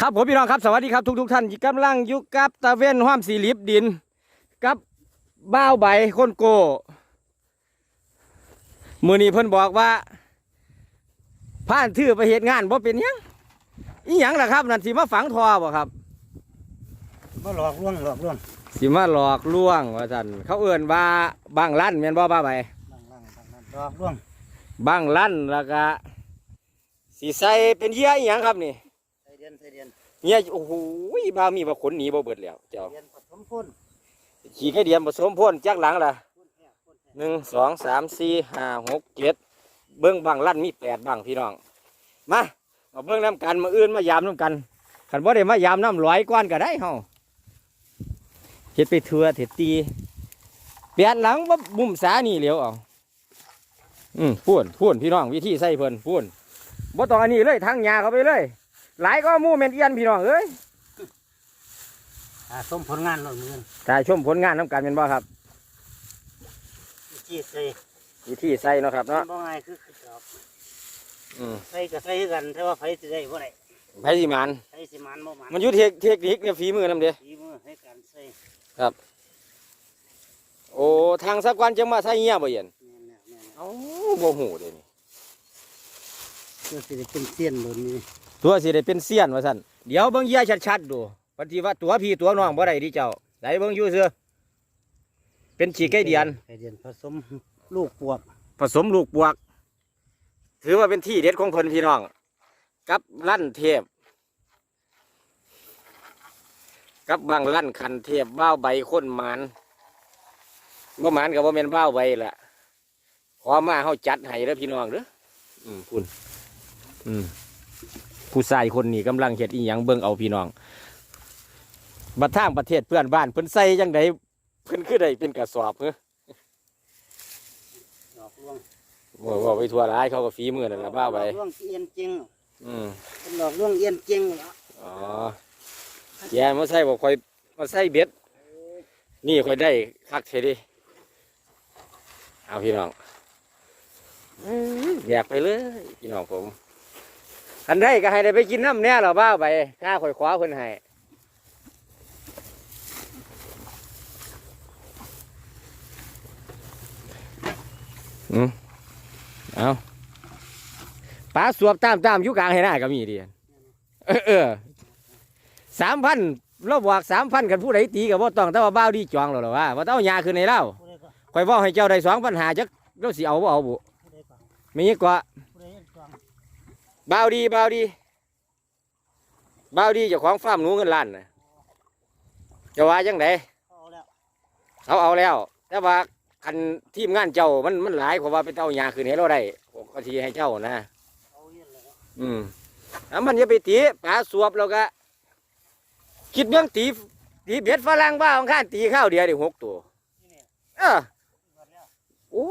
ครับผมพี่น้องครับสวัสดีครับทุกทุกๆท่านที่กำลังอยู่กับตะเวนห้อมสีลิบดิน กับบ้าวใบคนโก มือนี้เพิ่นบอกว่าผ่านทื่อไปเหตุงานบ่เป็นหยังอีหยังล่ะครับนั่นสิมาฝังทอบ่ครับมาหลอกลวงหลอกลวงสิมาหลอกลวงว่าซั่นเขาเอื่นว่าบางลั่นแม่นบ่บ้าวใบลังลังลังลังหลอกลวงบางลั่นแล้วก็สิใส่เป็นเหยื่ออีหยังครับนี่ ใส่เดียนใส่เดียนเหยื่อโอ้โหบ้าวมีบ่ขนหนีบ่เบิดแล้วเจ้าเดียนผสมพ่นขี่แค่เดียมผสมพ่นจักหลังล่ะพ่นแห้พ่นแห้หนึ่งสองสามสี่ห้าหกเจ็ดเบิ้งบางลั่นมีแปดบางพี่น้องมาเอาเบิ้งน้ำกันมาอื่นมายามน้ำกันขันบ่ได้มายามน้ำร้อยก้อนก็ได้เฮาเฮ็ดไปเถื่อเฮ็ดตีเปลี่ยนหลังว่ามุมสานี่เหลียวเอาอืมพูนพูนพี่น้องวิธีใส่เพิ่นพูนบ่ต้องอันนี้เลยทางยาเข้าไปเลย หลายก็หมู่เมนเอียนพี่น้องเอ้ยอ่าสมผลงานหล่นมือถ้าชมผลงานน้ำกันเป็นบ่ครับจีใส่วิธีใส่เนาะครับเนาะบ่ง่ายคือคือดอกอืมใส่ก็ใส่คือกันแต่ว่าไผสิได้บ่ได้ไผสิมันไผสิมันบ่มันมันอยู่เทคเทคนิคเนี่ยฝีมือนำเด้ฝีมือให้การใส่โอ้ทางสักวันจะมาใส่เงี้ยบ่เย็นแม่นแล้วแม่นแล้วเอ้าบ่หูเด้นี่เพื่อสิได้เป็นเสี้ยนหล่นนี่ ตัวสิได้เป็นเซียนว่าซั่นเดี๋ยวเบิ่งเหยี่ยชัดๆดูปฏิว่าตัวพี่ตัวน้องบ่ได้ดิเจ้าไหนเบิ่งอยู่เสือเป็นฉีกไก่เดียนไก่เดียนผสมลูกปวก ผสมลูกบวก ถือว่าเป็นที่เด็ดของเพิ่นพี่น้องกับลั่นเทพกับบางลั่นคันเทพบ้าวใบคนหมานบ่หมานก็บ่แม่นบ้าวใบล่ะขอมาเฮาจัดให้เด้อพี่น้องเด้ออืมคุณ อืม ผู้ชายคนนี้กำลังเฮ็ดอีหยังเบิ่งเอาพี่น้องบัดทางประเทศเพื่อนบ้านเพิ่นใส่จังไดเพิ่นคือได้เป็นกระสอบเฮ้อหลอกลวงว่าว่าไปทั่วร้ายเขาก็ฝีมือนั่นละบ้าไปหลอกลวงเอียนจริงอืมเป็นหลอกลวงเอียนจริงเหรออ๋อแกมาใส่บอกคอยมาใส่เบ็ดนี่คอยได้คักเทดิเอาพี่น้องอื้ออยากไปเลยพี่น้องผม อันได้ก็ให้ได้ไปกินน้ำแน่เหราบ้าไปข้าคอยคว้าเพิ่นให้อืมเอาปลาสวบตามตามๆอยู่กลางให้หน้าก็มีดีเออเออสามพันเราบอกสามพันกันผู้ใดตีกับว่าต้องแต่ว่าบ้าวดีจองหรอหรอว่าว่าต้องเอายาคืนในเล่าผู้ใดก็คอยบอกให้เจ้าได้สองปัญหาจักเราสิเอาบ่เอาบุผู้ใดก็ไม่งี้กว่า ผู้ใดเอ็นกวาง บ้าวดีบ้าวดีบ้าวดีเจ้าของฟาร์มหนูเงินล้านนะจะว่าจังไดเขาเอาแล้วเอาเอาแล้ว แต่ว่าคันทีมงานเจ้ามันมันหลายกว่าว่าไปเอายาคืนให้เราได้ก็ทีให้เจ้านะ เอาเอียนแล้วอืมแล้วมันจะไปตีปลาสวบแล้วก็ คิดเรื่องตีตีเบ็ดฝรั่งบ้าของข้านตีข้าวเดียวได้หกตัวนี่เนี่ยเออหมดแล้วโอ้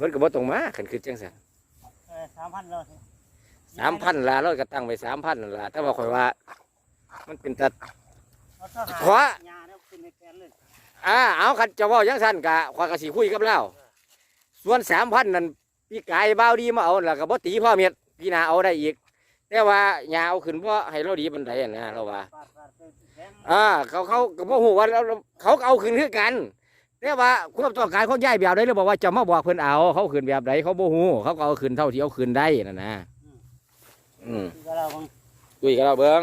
มันก็บ่ตรงมาขันคือจังสันเออสามพันแล้ว สามพันละเราก็ตั้งไปสามพันละแต่ว่าข่อยว่า มันเป็นตัด ขวา อ่าเอาขันจะเว่าจังสั้นกะข่อยก็สิคุยกับเราส่วนสามพันนั่นพี่กายบ้าวดีมาเอาแล้วก็บ่ตีพ่อเมียพี่นาเอาได้อีก แต่ว่าญาเอาขึ้นเพราะให้เราดีบันไดอะนะเราว่า อ่าเขาเขาก็บ่ฮู้ว่าเราเขาก็เอาขึ้นคือกันแต่ว่าความต้องการเขาย้ายแบบใดหรือบอกว่าจะมาบอกเพิ่นเอา เขาขึ้นแบบใดเขาบ่ฮู้เขาก็เอาขึ้นเท่าที่เอาขึ้นได้นั่นนะ อืมคือเราบังคุยกับเราเบิ่ง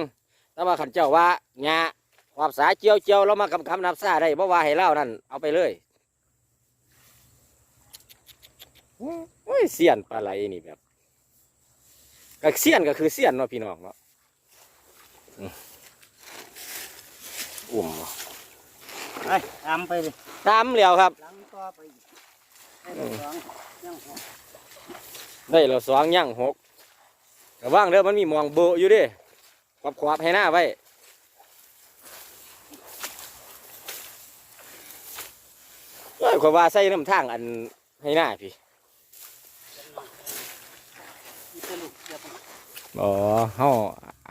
แต่ว่าขันเจ้าว่าญาความสาเจียวเจียวเรามากำคำนับซาได้บ่ว่าให้เล่านั่นเอาไปเลยโอ้ยเสียนปลาไหลนี่แบบก็เสียนก็คือเสียนเนาะพี่น้องเนาะอืมอุ่มไปตามไปเลยตามแล้วครับหลังต่อไปอีกให้เราสองยังหัวได้เราสองย่างหก แต่ว่างเด้อมันมีมองโบะอยู่ดิขวบขวบให้หน้าไว้เอ้ยขอยว่าใส่น้ำทางอันให้หน้าพี่อ๋อเฮา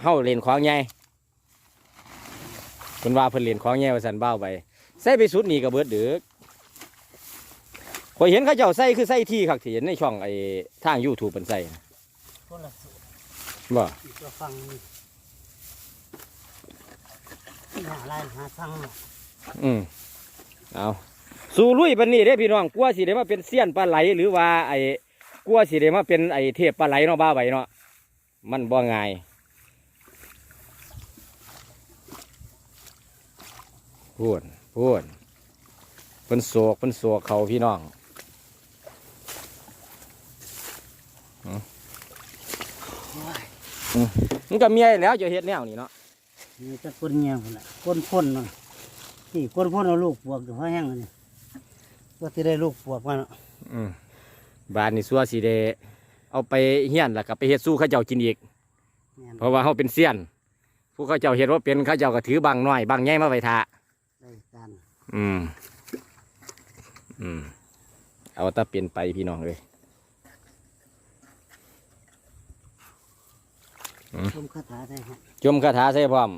เฮาเล่นของใหญ่เพิ่นว่าเพิ่นเล่นของใหญ่ว่าซั่นเบ้าไปใส่ไปสุดนี่ก็เบิดเด้อข่อยเห็นเขาเจ้าใส่คือใส่ที่คักที่เห็นในช่องไอ้ทาง YouTube เพิ่นใส่คนละสูตร บ่อีกตัวฟังนี่หาลายหาสั่งหมดอืมเอาสู่ลุยปันนี้เด้พี่น้องกลัวสิได้มาเป็นเซียนปลาไหลหรือว่าไอ้กลัวสิได้มาเป็นไอ้เทพปลาไหลเนาะบ้าใบเนาะมันบ่ง่ายพูดพูดเป็นโศกเป็นโศกเขาพี่น้อง มันก็เมียแล้วจะเฮ็ดแนวนี่เนาะนี่จะคนเงี้ยคนละคนพ่นมันนี่คนพ่นเอาลูกปวกอยู่เพราะแห้งเลยก็จะได้ลูกปวกมาเนาะอืมบานนี่ซัวสิได้เอาไปเฮียนแล้วก็ไปเฮ็ดสู้เข้าเจ้ากินอีกแม่นเพราะว่าเขาเป็นเซียน ผู้เขาเจ้าเห็นว่าเป็นเขาเจ้าก็ถือบางน้อยบางใหญ่มาไปทาได้การอืมอืมเอาแตาเปลี่ยนไปพี่น้องเลย ชมคาถาได้ครับจมคาถาใส่พร้อม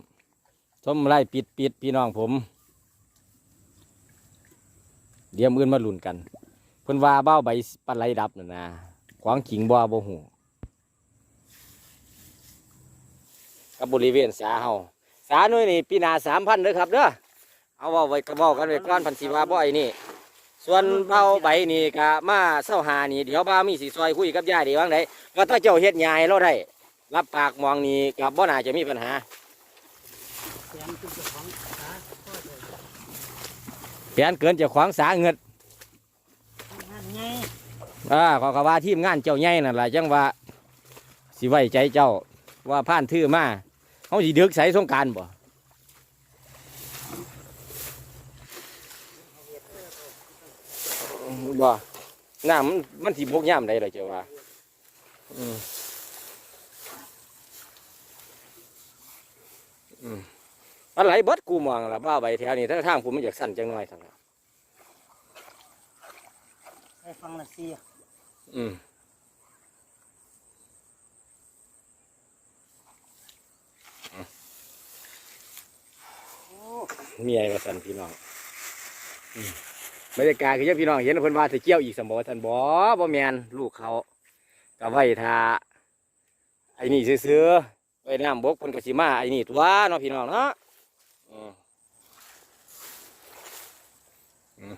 ชมไล่ปิดปิดพี่น้องผม เดี๋ยวมือนมาลุ่นกันเพิ่นว่าเบ้าใบปลาไหลดับน่ะนะขวางขิงบ่บ่หูกับบริเวณสาเฮาสาหน่วยนี่ปีหนาสามพันเด้อครับเด้อเอาเว้าไว้กระเว้ากันไว้ก่อนพันสีว่าบ่อยนี่ส่วนเบ้าใบนี่ก็มาเศร้าหานี่เดี๋ยวบ้ามีสีซอยคุยกับยายดีว่างไดว่าถ้าเจ้าเฮ็ดยายเราได้ รับปากมองนี่กับบ่น่าจะมีปัญหาแสนคือเจ้าของคาถาพ่อเจ้าเปลี่ยนเกินเจะขวางสาเงินงานไงอ่าขอขว่าทีมงานเจ้าใหญ่นั่นแหละจังว่าสิไว้ใจเจ้าว่าผ่านทื่อมาเขาสิดึกใส่สงกรารบ่บ่น้ำมันมันสิบกย่ำได้เลยเจ้าว่าอืม มอะไรเบิดกูมองละบ้าใบแถวนี้ถ้าทางผมมันอยากสั่นจังหน่อยสั่นล่ะให้ฟังละเสียอืมเมียมาสั่นพี่น้องอืมบรรยากาศคือยังพี่น้องเห็นคนว่าจะเกี่ยวอีกสมบท่านบอบ่แมนลูกเขาก็ไว้ทาไอ้นี่ซื้อๆ ไว้น้ำบกคนกสิมาไอ้นี่ตัวเนาะพี่น้องเนาะอืมอืม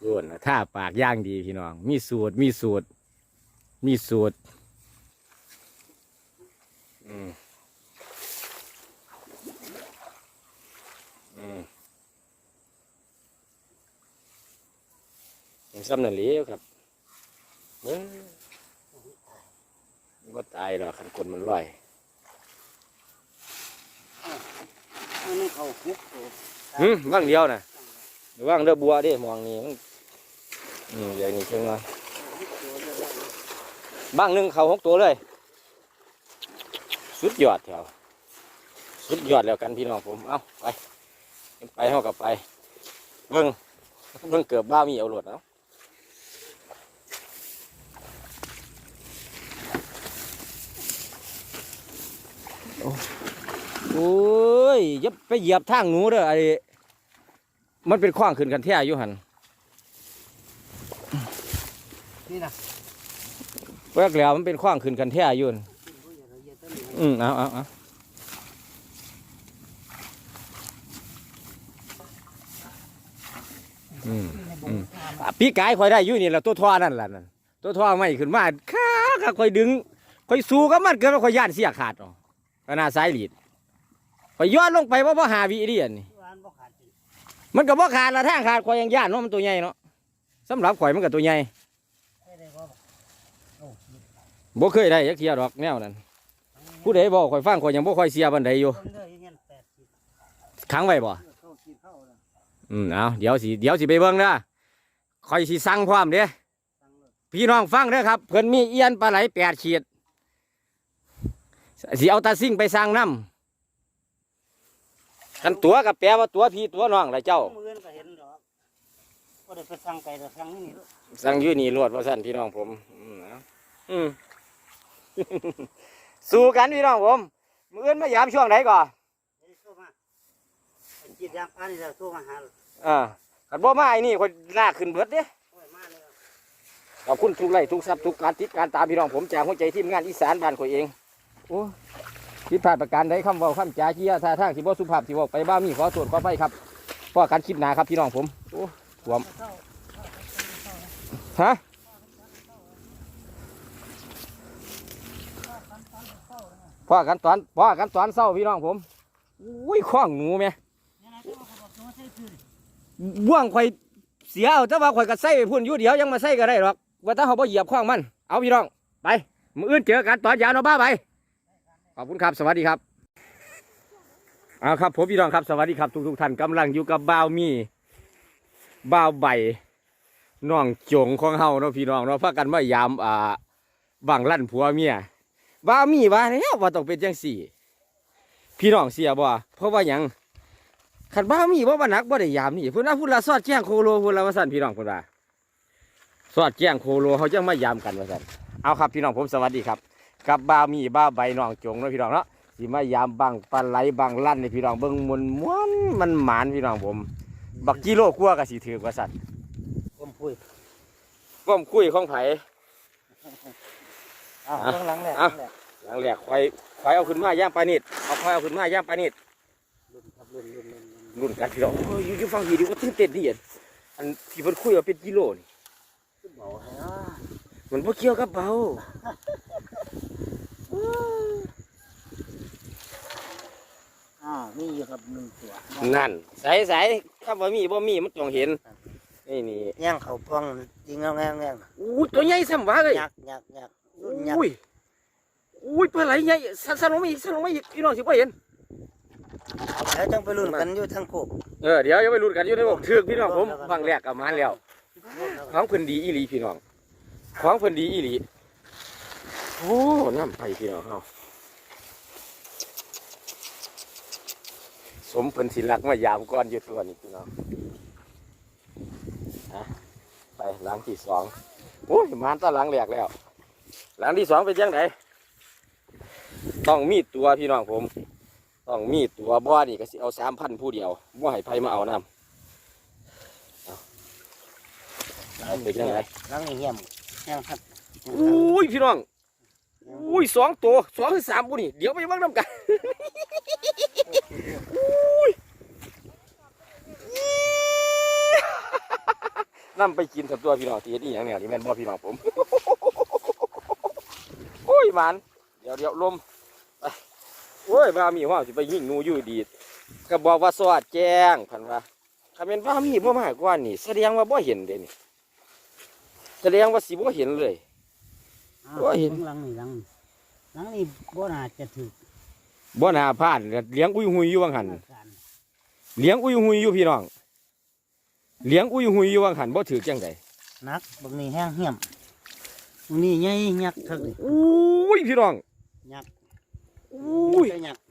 ส่วนท่าปากย่างดีพี่น้อง มีสูตร มีสูตร มีสูตรอืมอืมซ้ำนั่นเลี้ยวครับเอ้ยว่าตายหรอกคันคนมันลอย อันนี้เขาคุกตัวหืมว่างเดียวนะว่างเด้อบัวด้มองนี่มันอืมอย่างนี้เชิงว่าบ้างหนึ่งเขาหกตัวเลย สุดยอดแถวสุดยอดแล้วกันพี่น้องผม เอาไปไปเท่ากับไปเบิ่งเบิ่งเกือบบ้ามีเอาหลดเอาโอ้ ยอย่าไปเหยียบทางหนูเด้อไอ้มันเป็นขว้างขึ้นกันแท้อยู่หันนี่นะแวกแล้วมันเป็นขว้างขึ้นกันแท้อยู่หั่นอืมเอาเอาเอาอืมอืมอะปีกายคอยได้อยู่นี่แหละตัวท่อนั่นแหละนั่นตัวท่อไม่ขึ้นมาข้าข้าคอยดึงคอยสู้กับมันเกินว่าคอยย่านเสียขาดอ๋อขนาดสายหลีด คอยย้อนลงไปว่าพ่หาวิเดียนนี่ร้านบ่ขาดจริงมันก็บ่ขาดละทางขาดคอยยังย่านเนาะมันตัวใหญ่เนาะสำหรับข่อยมันก็ตัวใหญ่ได้ได้บ่โอ้บ่เคยได้ยักเทียดอกแนวนั้นผู้ใดบอกข่อยฟังข่อยยังบ่ค่อยเสียบันไดอยู่เบิ่งเด้อยังเงี้ยแปดสิบขังไว้บ่เข้าขีดเข้าแล้วอืมเอาเดี๋ยวสิเดี๋ยวสิไปเบิ่งนะข่อยสิสั่งพร้อมเด้สั่งเลยพี่น้องฟังเด้อครับเพิ่นมีเอียนปลาไหลแปดขีดสิเอาตาซิ่งไปสั่งน้ำ กันตัวกับแปลว่าตัวพี่ตัวน้องละเจ้ามืออื่นก็เห็นดอกก็ได้ไปสั่งไก่แต่สั่งนี่นี่ลูกสั่งอยู่นี่รวดว่าสั่นพี่น้องผม อืมเอาอืมสู้กันพี่น้องผมมืออื่นมายามช่วงไหนก่อนเดี๋ยวโทรมาไอ้จีดยางปานนี่จะโทรมาหาเลยอ่าขันบ่มาไอ้นี่คนลากขึ้นเบิดเด้โอ้ยมาเลยขอบคุณทุกไลค์ทุกซับทุกการติดการตามพี่น้องผมจากหัวใจทีมงานอีสานบ้านข่อยเอง โอ้ ผิดพลาดประการใดคำเว้าคำจาเจียท่าทางสิบ่สุภาพสิบอกไปบ้ามีขอโทษขอไปครับพ่อกันคลิปหนาครับพี่น้องผมโอ้ถ่วมฮะพ่อกันตอนพ่อกันตอนเศร้าพี่น้องผมอุ้ยข้องหนูไหมบ่วงข่อยเสียเอาแต่ว่าข่อยก็ใส่ไปพุ่นอยู่เดียวยังมาใส่ก็ได้หรอกว่าถ้าเขาบ่เหยียบข้องมันเอาพี่น้องไปมืออื่นเจอกันตอนยาวเนาะบ้าไป ขอบคุณครับ สวัสดีครับเอาครับผมพี่น้องครับสวัสดีครับทุกทุกๆท่านกำลังอยู่กับบ่าวมีบ่าวใบน้องจงของเฮาเนาะพี่น้องเนาะพากันมายามอ่าบังลั่นผัวเมียบ่าวมีว่าแล้วว่าต้องเป็นจังสี่ พี่น้องเสียบ่เพราะว่าหยังขันบ้าวมีว่าบ่หนักบ่ได้ยามนี่เพิ่นว่าพุ่นละสอดแจ้งโคโลพุ่นละว่าซั่นพี่น้องพิ่นว่าสอดแจ้งโคโลเขาจังมายามกันว่าซั่นเอาครับพี่น้องผมสวัสดีครับ กับบ่าวมีบ่าวใบน้องจงเนาะพี่น้องเนาะสิมายามบังปลาไหลบังลั่นนี่พี่น้องเบิ่งมวนม่วนมันหมานพี่น้องผม บักกิโลกลัวาก็สิถือกว่าซั่นก้มปุ้ยก้มคุยของไผอ้าวอะข้างหลังแหละอะข้างหลังแหละหลังแรกควายควายเอาขึ้นมาย่างปลานิดเอาควายเอาขึ้นมาย่างปลานิดรุ่นครับรุ่นรุ่นรุ่นรุ่นรุ่นกันพี่น้องโอ้ยอยู่อยู่ฟังพี่ดีก็ตื่นเต้นดีอะอันที่เพิ่นคุยว่าเป็นกิโลนี่ ขึ้นเบาให้นะมันบ่เกี่ยวกับเบาอ้าวมีอยู่ครับหนึ่งตัวนั่นใส่ใส่ถ้าบ่มีบ่มีมันต้องเห็นนี่นี่ย่างเขาปองจริงเอาแง่แง่อู้ตัวใหญ่ซ้ำว่าเลยยักษ์ยักษ์ยักษ์รุ่นยักษ์อุ้ยอุ้ยปลาไหลใหญ่สั่นสั่นลงมาอีกสั่นลงมาอีกพี่น้องสิบ่เห็นแล้วจังไปรุ่นกันอยู่ทั้งโคกเออเดี๋ยวอย่าไปลุ้นกันอยู่ในบอกถึกพี่น้องผมฟังแรกก็มาแล้วของเพิ่นดีอีหลีพี่น้อง ของเพิ่นดีอีหลีโอ้น้ำไปพี่น้องเฮาสมเพิ่นสิรักมายามก้อนอยู่ตัวนี้พี่น้องนะไปหลังที่สองโอ้ยมานตาหลังแรกแล้ว หลังที่สองเป็นยังไงต้องมีตัวพี่น้องผม ต้องมีตัวบ่อนี่ก็สิเอาสามพันผู้เดียวบ่ให้ไผมาเอาน้ำเอาเอาเป็นยังไงหลังนี่เหี้ยม แง่ครับอุ้ยพี่น้องอุ้ยสองตัวสองหรือสามผู้นี่เดี๋ยวไปเบิ่งน้ำกันนั่ไปกินสับตัวพี่น้องที่เฮ็ดอีหยังเนี่ยนี่แม่นบ่พี่น้องผมโอ้ยมันเดี๋ยวเดี๋ยวลมไปโอ้ยว่ามีว่าสิไปยิงหนูอยู่ดีก็บอกว่าสวัสดแจ้งพันว่าคำเป็นว่ามีบ่มากกว่านี่แสดงว่าบ่เห็นเด้นี่ แสดงว่าสิบ่เห็นเลย อ้าวโอ้ยเห็นหลังนี่หลังนี่หลังนี่บ่น่าจะถือบ่น่าพลาดเลี้ยงอุ้ยหุยอยู่วังหัน การเลี้ยงอุ้ยหุยอยู่พี่น้อง เลี้ยงอุ้ยหุยอยู่วังหันบ่ถือจังไดนักบางนี่แห้งเหี้ยมบางนี่ใหญ่ยักษ์ทักเลยอุ้ยพี่น้องยักษ์อุ้ยจะยักษ์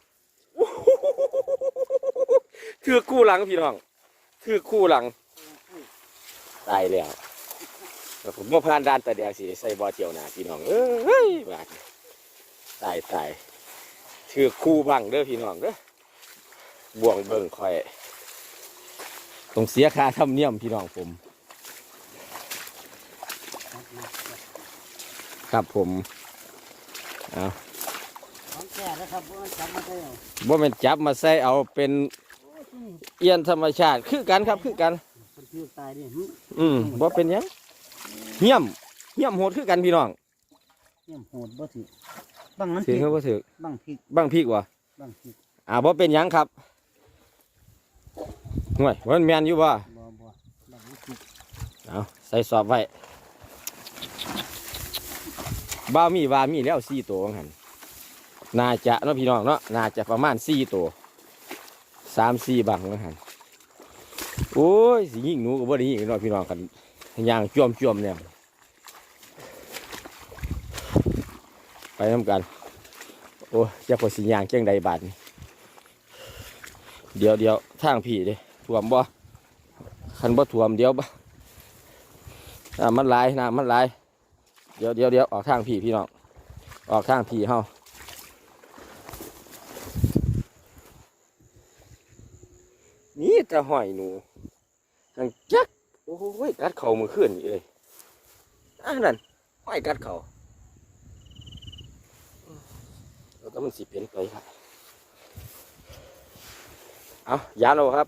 ถือคู่หลังพี่น้องถือคู่หลังตายแล้วแต่ ผมว่าพลานดานแต่แดงสิใส่บ่อเจียวหนาพี่น้องเอ้ยบาดตายตายถือคู่บังเด้อพี่น้องเด้อบ่วงเบิ่งคอยต้องเสียค่าธรรมเนียมพี่น้องผม ครับผมเอาวบ่เอาบ่แม่นจับมาใส่เอาเป็นเอียนธรรมชาติ คือกันครับคือกันคนที่ตายดิหึอืมบ่เป็นยัง เหี้ยมเหี้ยมโหดคือกันพี่น้องเหี้ยมโหดบ่ถือบังนั้นถืผิอดเขาบ่ถือบังผิดบางพีกว่าบังผิดอ่าบ่เป็นหยังครับห่วยมันแม่นอยู่บ่บ่บ่บังนั้นผิดเอาใส่สอบไว้บ้ามีว่ามีแล้ว4ตัวว่างั้นน่าจะเนาะพี่น้องเนาะน่าจะประมาณ4ตัว3 4บังว่างั้นโอ้ยสิยิงหนูก็บ่ได้ยิงเนาะพี่น้องกัน ย่างจ้วมๆเนี่ย ไปนํกัน โอ้ยจะพอสิยางเจ้งใดบาทนี่เดี๋ยวเดี๋ยวทางพี่เด้ท่วมบ่คันบ่ท่วมเดี๋ยวบ่น้ำมันไหลายน้ำมันไหลายเดี๋ยวเดี๋ยวเดี๋ยวออกทางพี่พี่น้อง ออกทางพี่เฮานี่แต่หอยหนูทางจัก โอ้ยกัดเข่ามือขึ้นนี่เลยอ่านั่นหอยกัดเข่าแล้วก็มันสิเป็นไปครับเอายาเอาครับ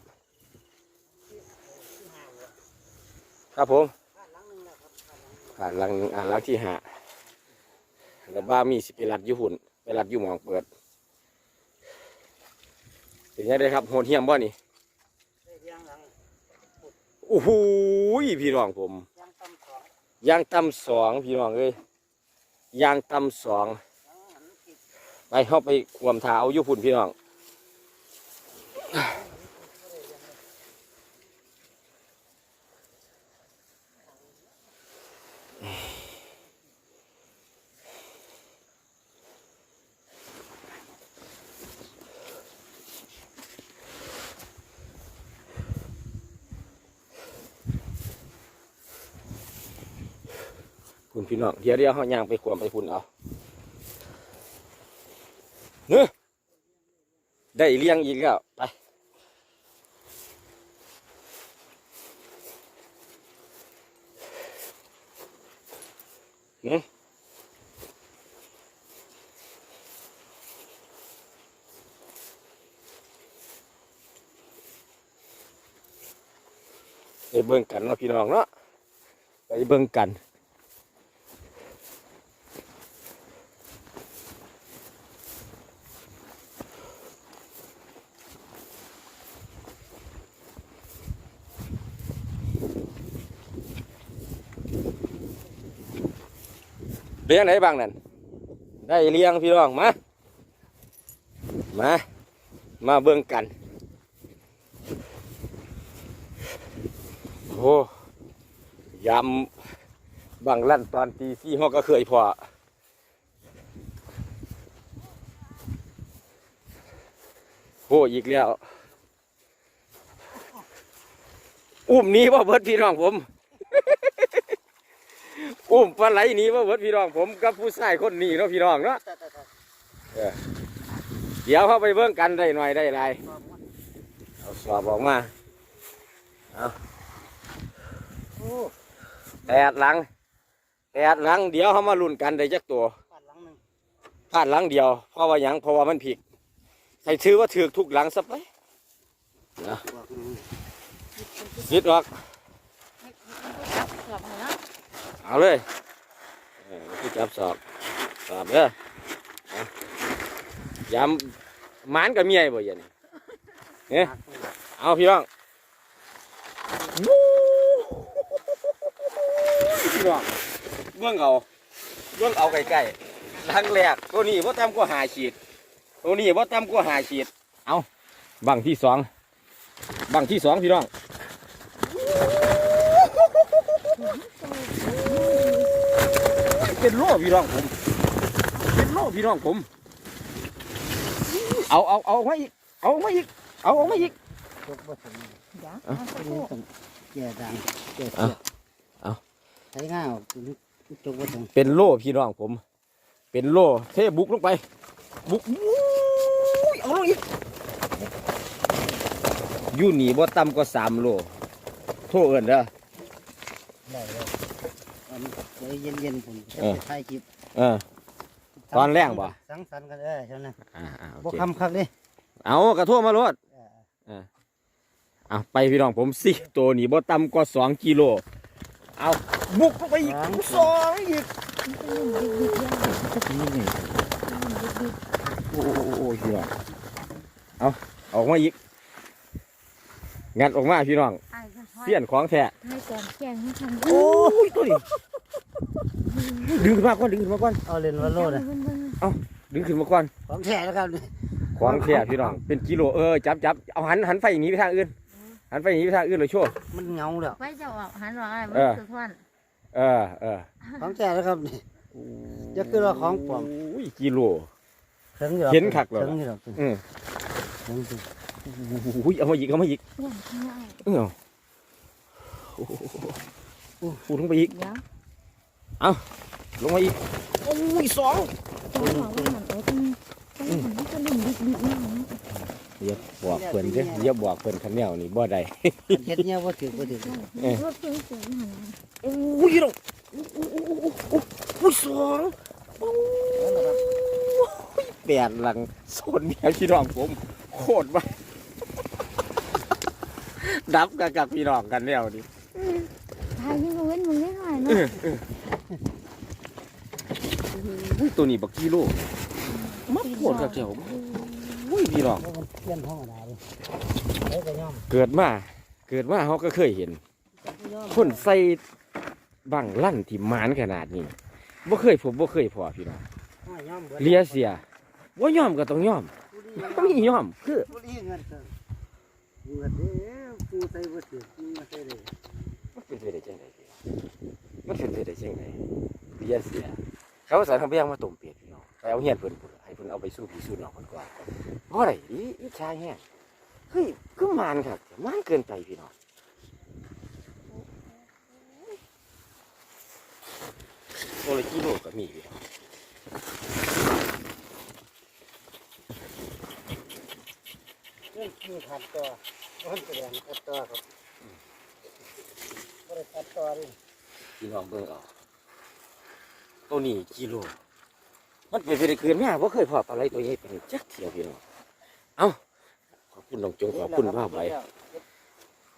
ครับผมผ่านหลังอ่านหลังที่หาแล้วบ้ามีสิไปรัดอยุหุ่นไปรัดอยุหมองเปิดเป็นยังไงครับโหดเหี้ยมบ่นี่ อ้โหพี่น้องผมยังตำสองยางตำสองพี่น้องเอ้ยยางตำสองไปเข้าไปควมเท้าอยู่พุ่นพี่น้องพุ่ น้องเดี๋ยวเดี๋ยวเขายางไปควมไปพุ่นเอาเนื้อได้เลี้ยงอีกแล้วไปเนื้อไปเบิ่งกันเนาะพี่น้องเนาะไปเบิ่งกัน เลี้ยงไหนบ้างนั่น ได้เลี้ยงพี่น้องมา มา มาเบิ่งกัน โอ้ยำบางลั่นตอนตีสี่ห้อก็เคยพอโอ้อีกแล้ว อุ้มนี้ว่าเบิดพี่น้องผม อุ้มปลาไหลหนี้ว่าเบิดพี่น้องผมกับผู้ชายคนนี้เนาะพี่น้องเนาะเดี๋ยวเข้าไปเบิ่งกันได้หน่อยได้ไรเอาสอบออกมาเอาโอ้แปดหลังแปดหลังเดี๋ยวเขามาลุ้นกันได้จักตัวปัดหลังหนึ่งพลาดหลังเดียวเพราะว่าหยังเพราะว่ามันผิดให้ถือว่าถือทุกหลังซะไปนะบอกหนึ่งยิดออก หลับหน่อยนะ เอาเลยเออพี่จับสอบสอบเด้อเอายำหมานกับเมียบ่เย็นนี่เอาพี่น้องพี่น้องเบื้องเอาเบื้องเอาไก่ๆลังแรกตัวนี้ว่าต่ำกว่าหาขีดตัวนี้ว่าต่ำกว่าหาขีด เอาบังที่สองบังที่สองพี่น้อง เป็นโล่พี่น้องผม เป็นโล่พี่น้องผม เอาเอาเอาไว้อีก เอาไว้อีก เอาไว้อีกจกบ่ถึงเดี๋ยวอะเอาสัตัวกคนี้รู่ต้องแก่ดังแก่เอาเสียเอา ใช้ง่ายออกตัวนี้จกบ่ถึงเป็นโล่พี่น้องผม เป็นโล่เทบุกลงไป บุกอุ้ยเอาลงอีกอยู่หนีบ่ต่ำกว่าสามโลโทษเอินเด้อได้แล้ว อันนี้เดี๋ยวเย็นๆผมจะเออไปถ่ายคลิปเออ ตอนแรกบ่ สังสรรค์กันเออใช่ไหมอ่าอ่าโอบ่เคคำคักเดิเอากระโทษมาโลดเออเอาไปพี่น้องผมสิตัวหนีบ่ต่ำกว่าสองกิโล เอาบุกลงไปอีกสองอีกโอ้โหโอ้โหพี่น้องเอาออกมาอีกงัดออกมาพี่น้องไอ้จะ เสี้ยนของแท้ให้แกงแกงให้ทำโอ้ยตัวนี้ดึงขึ้นมาก่อนดึงขึ้นมาก่อนเอาเลนวัลโลดเลยดึงขึ้นมาก่อนของแท้แล้วครับนี่ของแท้พี่น้องเป็นกิโลเออจับจับเอาหันหันไฟอย่างนี้ไปทางอื่นหันไฟอย่างนี้ไปทางอื่นเลยโชว์มันเหงาแล้วไปเจ้าออกหันว่าอะไรมันเออคือท่อนเออเออของแท้แล้วครับนี่อย่าคือว่าของปลอมโอ้ยกิโลถึงอยู่หรอกเห็นคักแล้วถึงอยู่หรอกอืมถึงอยู่โอ้ยเอามาอีกเอามาอีกเนี่ยข้างล่างเออ โอ้โหพูดลงไปอีก เดี๋ยวลงมาอีก โอ้ยสองตัวเขาเหมือนเออต้องต้องหันจะดิ่งดิกดิกนี่อย่าบอกเพิ่อนเด้ออย่าบอกเพิ่อนคันแนวนี่บ่ได้เฮ็ดเนี่ยว่าถือว่าถือรถเพิ่งเสียงหันโอ้ยลงโอ้โหโอ้โหโอ้โหสองโอ้ยแปดหลังโซนเนี่ยพี่น้องผมโคตรมาดับกันกับพี่น้องกันแล้วนี่ ทายยังเว้นมึงได้หน่อยเอเนาะอเออตัวนี้บักกิโลมาโคตรกับเจ้าอุ้ยพี่น้องเพราะมันเปลี่ยนธรรมดาเลยไอ้ก็ย่อมเกิดมา เกิดมาเขาก็เคยเห็นย่อมคนใส่บังลั่นที่หมานขนาดนี้บ่เคยผมบ่เคยพอพี่น้องห้อยย่อมบิดเลียเสียว่ายอมก็ต้องยอมผู้ดีมียอมคือผู้ดีเงินเกินเงินเด้อปูใส่บ่ถือปูมาใส่เลยมันเป็น ไปได้จังไดมันเป็นไปได้จังไดเลียเสีย เขาใส่ทำเบี้ยมาต้มเป็ดพี่น้องไปเอาเฮียนเพิ่นพุ่นให้เพิ่นเอาไปสู้พี่สู้น้องเพิ่นก่อนเพราะอะไรอีอีชายแห้งเฮ้ยคือมานครับมานเกินไปพี่น้องโอละกิโลก็มีพี่น้องเรื่องที่ขัดตัวมันแสดงขัดตัวครับ บ่ได้ขัดตัวเลยพี่น้องเบิ่งเอาตัวนี้กิโลมันเป็นไปได้เกินมาบ่เคยพอปลาไหลตัวใหญ่เปานจักเทียวพี่น้องเอ้าขอบคุณน้องจงขอบคุณว่าไป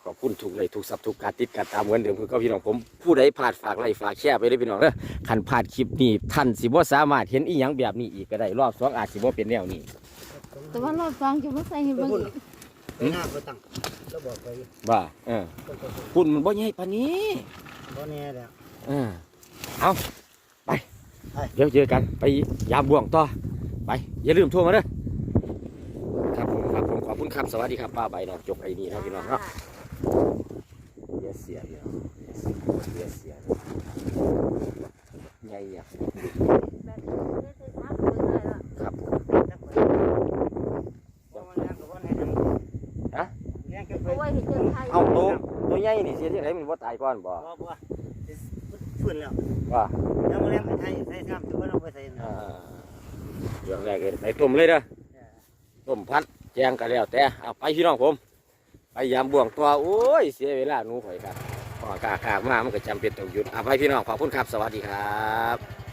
ขอบคุณทุกเลยทุกสับทุกการติดการตามเหมือนเดิมคือก็พี่น้องผมผู้ใดพลาดฝากไลค์ฝากแชร์ไปเลยพี่น้องเด้อคันพลาดคลิปนี้ท่านสิบ่สามารถเห็นอีหยังแบบนี้อีกก็ได้รอบสองอาจสิบ่เป็นแนวนี้แต่ว่ารอบฟังจะมาใส่ให้เบิ่งอีก ไปหน้าบ่ตั้งแล้วบอกไปว่าเออคุณมันบ่ใหญ่ปานนี้บ่แน่แล้วเออเอาไปเดี๋ยวเจอกันไปยามบ่วงต่อไป อย่าลืมโทรมาเด้อครับผมครับผมขอบคุณครับสวัสดีครับป้าใบน้องจกไอ้นี่นะพี่น้องเนาะเสียเสียพี่น้องเสียเสียใหญ่อะครับผม บ่แน่ก็บ่แน่ ฮะ แน่ก็ไป เอาไว้ให้เจอไทย เอาตัว ตัวใหญ่นี่เสียที่ไหนมันบ่ตายก่อนบ่บ่บ่ฟื้นแล้วว่าแล้วมาเลี้ยงไปไทยใส่ซ้ำตัวเราไปใส่นะอ่าเรื่องแรกเลยไปต้มเลยเด้อต้มพัดแจงกันแล้วแต่เอาไปพี่น้องผมไปยามบ่วงตัวโอ้ยเสียเวลาหนูข่อยครับพอกากากมามันก็จำเป็นต้องหยุดเอาไปพี่น้องขอบคุณครับสวัสดีครับ